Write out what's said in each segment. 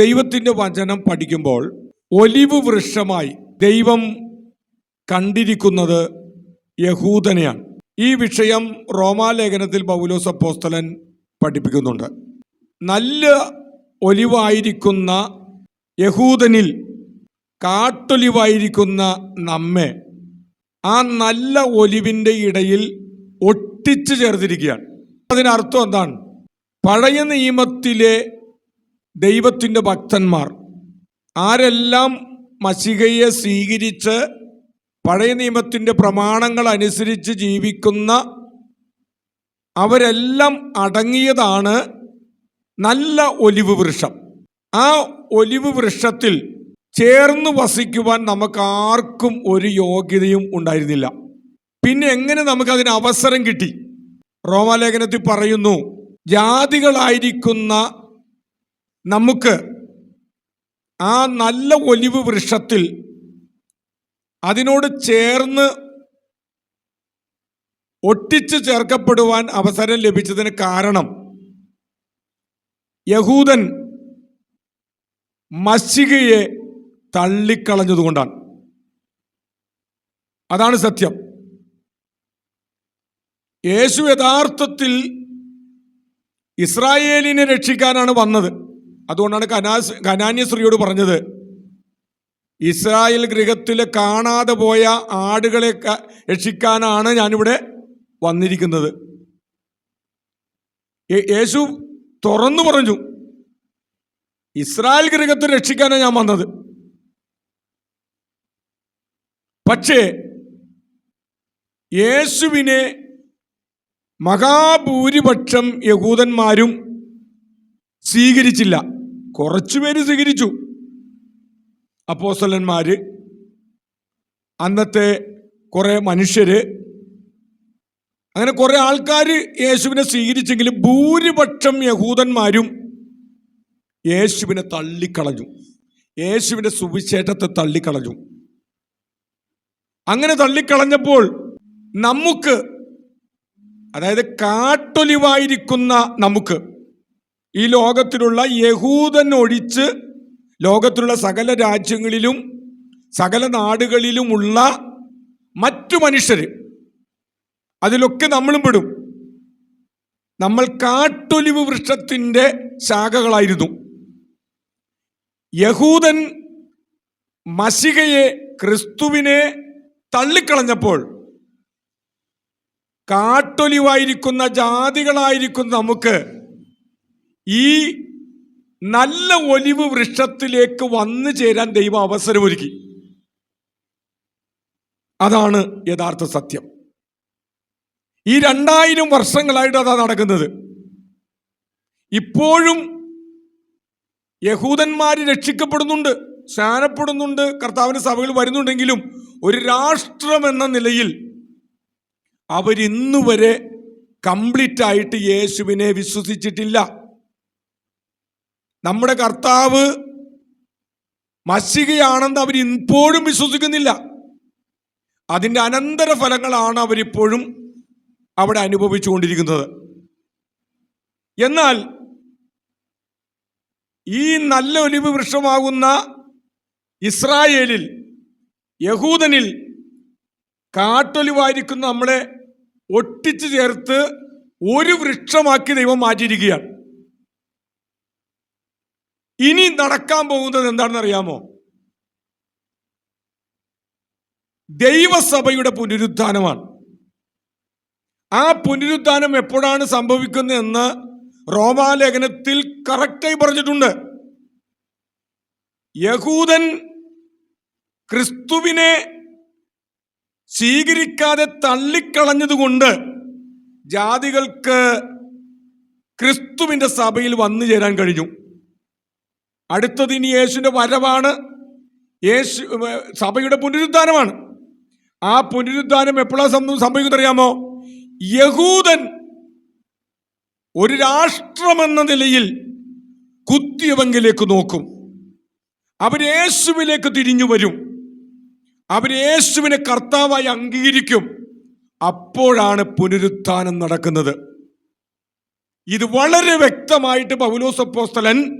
ദൈവത്തിന്റെ വചനം പഠിക്കുമ്പോൾ ഒലിവ് വൃക്ഷമായി ദൈവം കണ്ടിരിക്കുന്നത് യഹൂദനെയാണ്. ഈ വിഷയം റോമാലേഖനത്തിൽ പൗലോസ് അപ്പോസ്തലൻ പഠിപ്പിക്കുന്നുണ്ട്. നല്ല ഒലിവായിരിക്കുന്ന യഹൂദനിൽ കാട്ടൊലിവായിരിക്കുന്ന നമ്മെ ആ നല്ല ഒലിവിന്റെ ഇടയിൽ ഒട്ടിച്ചു ചേർത്തിരിക്കുകയാണ്. അതിനർത്ഥം എന്താണ്? പഴയ നിയമത്തിലെ ദൈവത്തിന്റെ ഭക്തന്മാർ. ആരെല്ലാം മഷികയെ സ്വീകരിച്ച് പഴയ നിയമത്തിന്റെ പ്രമാണങ്ങൾ അനുസരിച്ച് ജീവിക്കുന്ന അവരെല്ലാം അടങ്ങിയതാണ് നല്ല ഒലിവ് വൃക്ഷം. ആ ഒലിവ് വൃക്ഷത്തിൽ ചേർന്ന് വസിക്കുവാൻ നമുക്ക് ആർക്കും ഒരു യോഗ്യതയും ഉണ്ടായിരുന്നില്ല. പിന്നെ എങ്ങനെ നമുക്കതിന് അവസരം കിട്ടി? റോമാലേഖനത്തിൽ പറയുന്നു ജാതികളായിരിക്കുന്ന നമുക്ക് ആ നല്ല ഒലിവ് വൃക്ഷത്തിൽ അതിനോട് ചേർന്ന് ഒട്ടിച്ചു ചേർക്കപ്പെടുവാൻ അവസരം ലഭിച്ചതിന് കാരണം യഹൂദൻ മസ്ജികയെ തള്ളിക്കളഞ്ഞതുകൊണ്ടാണ് അതാണ് സത്യം. യേശു യഥാർത്ഥത്തിൽ ഇസ്രായേലിനെ രക്ഷിക്കാനാണ് വന്നത്. അതുകൊണ്ടാണ് കനാസ് കനാന്യ സ്ത്രീയോട് പറഞ്ഞത് ഇസ്രായേൽ ഗൃഹത്തിൽ കാണാതെ പോയ ആടുകളെ രക്ഷിക്കാനാണ് ഞാനിവിടെ വന്നിരിക്കുന്നത്. യേശു തുറന്നു പറഞ്ഞു ഇസ്രായേൽ ഗൃഹത്തെ രക്ഷിക്കാനാണ് ഞാൻ വന്നത്. പക്ഷേ യേശുവിനെ മഹാഭൂരിപക്ഷം യഹൂദന്മാരും സ്വീകരിച്ചില്ല. കുറച്ചുപേര് സ്വീകരിച്ചു. അപ്പോസ്തലന്മാര് അന്നത്തെ കുറെ മനുഷ്യര് അങ്ങനെ കുറെ ആൾക്കാർ യേശുവിനെ സ്വീകരിച്ചെങ്കിലും ഭൂരിപക്ഷം യഹൂദന്മാരും യേശുവിനെ തള്ളിക്കളഞ്ഞു. യേശുവിന്റെ സുവിശേഷത്തെ തള്ളിക്കളഞ്ഞു. അങ്ങനെ തള്ളിക്കളഞ്ഞപ്പോൾ നമുക്ക് അതായത് കാട്ടൊലിവായിരിക്കുന്ന നമുക്ക് ഈ ലോകത്തിലുള്ള യഹൂദൻ ഒഴിച്ച് ലോകത്തിലുള്ള സകല രാജ്യങ്ങളിലും സകല നാടുകളിലുമുള്ള മറ്റു മനുഷ്യർ അതിലൊക്കെ നമ്മളും പെടും. നമ്മൾ കാട്ടൊലിവ് വൃക്ഷത്തിന്റെ ശാഖകളായിരുന്നു. യഹൂദൻ മസികയെ ക്രിസ്തുവിനെ തള്ളിക്കളഞ്ഞപ്പോൾ കാട്ടൊലിവായിരിക്കുന്ന ജാതികളായിരിക്കുന്ന നമുക്ക് ഈ നല്ല ഒലിവ് വൃക്ഷത്തിലേക്ക് വന്നു ചേരാൻ ദൈവം അവസരമൊരുക്കി. അതാണ് യഥാർത്ഥ സത്യം. ഈ രണ്ടായിരം വർഷങ്ങളായിട്ട് അതാ നടക്കുന്നത്. ഇപ്പോഴും യഹൂദന്മാർ രക്ഷിക്കപ്പെടുന്നുണ്ട് സ്നാനപ്പെടുന്നുണ്ട് കർത്താവിന്റെ സഭകൾ വരുന്നുണ്ടെങ്കിലും ഒരു രാഷ്ട്രം എന്ന നിലയിൽ അവരിന്നു വരെ കംപ്ലീറ്റ് ആയിട്ട് യേശുവിനെ വിശ്വസിച്ചിട്ടില്ല. നമ്മുടെ കർത്താവ് മസികയാണെന്ന് അവർ ഇപ്പോഴും വിശ്വസിക്കുന്നില്ല. അതിന്റെ അനന്തര ഫലങ്ങളാണ് അവരിപ്പോഴും അവിടെ അനുഭവിച്ചുകൊണ്ടിരിക്കുന്നത്. എന്നാൽ ഈ നല്ല ഒലിവ് വൃക്ഷമാകുന്ന ഇസ്രായേലിൽ യഹൂദനിൽ കാട്ടൊലിവായിരിക്കുന്ന നമ്മളെ ഒട്ടിച്ചു ചേർത്ത് ഒരു വൃക്ഷമാക്കി ദൈവം മാറ്റിയിരിക്കുകയാണ്. ഇനി നടക്കാൻ പോകുന്നത് എന്താണെന്ന് അറിയാമോ ദൈവസഭയുടെ പുനരുത്ഥാനമാണ് ആ പുനരുത്ഥാനം എപ്പോഴാണ് സംഭവിക്കുന്നതെന്ന് റോമാലേഖനത്തിൽ കറക്റ്റായി പറഞ്ഞിട്ടുണ്ട്. യഹൂദൻ ക്രിസ്തുവിനെ സ്വീകരിക്കാതെ തള്ളിക്കളഞ്ഞതുകൊണ്ട് ജാതികൾക്ക് ക്രിസ്തുവിന്റെ സഭയിൽ വന്നു ചേരാൻ കഴിഞ്ഞു. അടുത്തത് ഇനി യേശുവിന്റെ വരവാണ്. യേശു സഭയുടെ പുനരുദ്ധാനമാണ്. ആ പുനരുദ്ധാനം എപ്പോഴാണ് സംഭവിക്കുന്നത് അറിയാമോ യഹൂദൻ ഒരു രാഷ്ട്രമെന്ന നിലയിൽ കുത്തിയവങ്കിലേക്ക് നോക്കും. അവർ യേശുവിലേക്ക് തിരിഞ്ഞു വരും. അവർ യേശുവിനെ കർത്താവായി അംഗീകരിക്കും. അപ്പോഴാണ് പുനരുത്ഥാനം നടക്കുന്നത്. ഇത് വളരെ വ്യക്തമായിട്ട് പൗലോസ് അപ്പോസ്തലൻ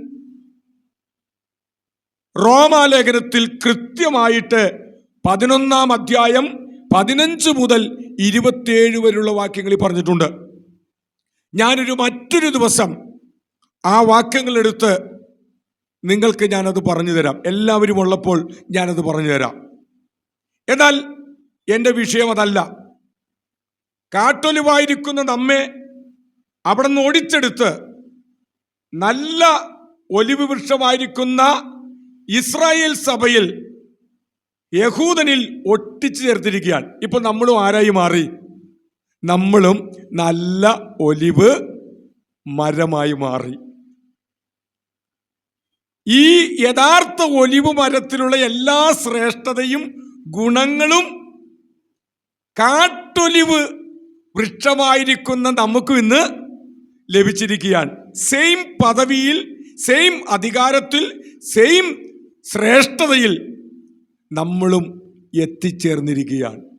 റോമാലേഖനത്തിൽ കൃത്യമായിട്ട് പതിനൊന്നാം അധ്യായം പതിനഞ്ച് മുതൽ ഇരുപത്തിയേഴ് വരെയുള്ള വാക്യങ്ങളിൽ പറഞ്ഞിട്ടുണ്ട്. ഞാനൊരു മറ്റൊരു ദിവസം ആ വാക്യങ്ങളെടുത്ത് നിങ്ങൾക്ക് ഞാനത് പറഞ്ഞു തരാം. എല്ലാവരും ഉള്ളപ്പോൾ ഞാനത് പറഞ്ഞു തരാം. എന്നാൽ എന്റെ വിഷയം അതല്ല. കാട്ടൊലിവായിരിക്കുന്ന നമ്മെ അവിടെ നിന്ന് ഓടിച്ചെടുത്ത് നല്ല ഒലിവ് വൃക്ഷമായിരിക്കുന്ന ഇസ്രായേൽ സഭയിൽ യഹൂദനിൽ ഒട്ടിച്ചു ചേർത്തിരിക്കുകയാണ്. ഇപ്പൊ നമ്മളും ആരായി മാറി? നമ്മളും നല്ല ഒലിവ് മരമായി മാറി. ഈ യഥാർത്ഥ ഒലിവ് മരത്തിലുള്ള എല്ലാ ശ്രേഷ്ഠതയും ഗുണങ്ങളും കാട്ടൊലിവ് വൃക്ഷമായിരിക്കുന്ന നമുക്കും ഇന്ന് ലഭിച്ചിരിക്കുകയാണ്. സെയിം പദവിയിൽ സെയിം അധികാരത്തിൽ സെയിം ശ്രേഷ്ഠതയിൽ നമ്മളും എത്തിച്ചേർന്നിരിക്കുകയാണ്.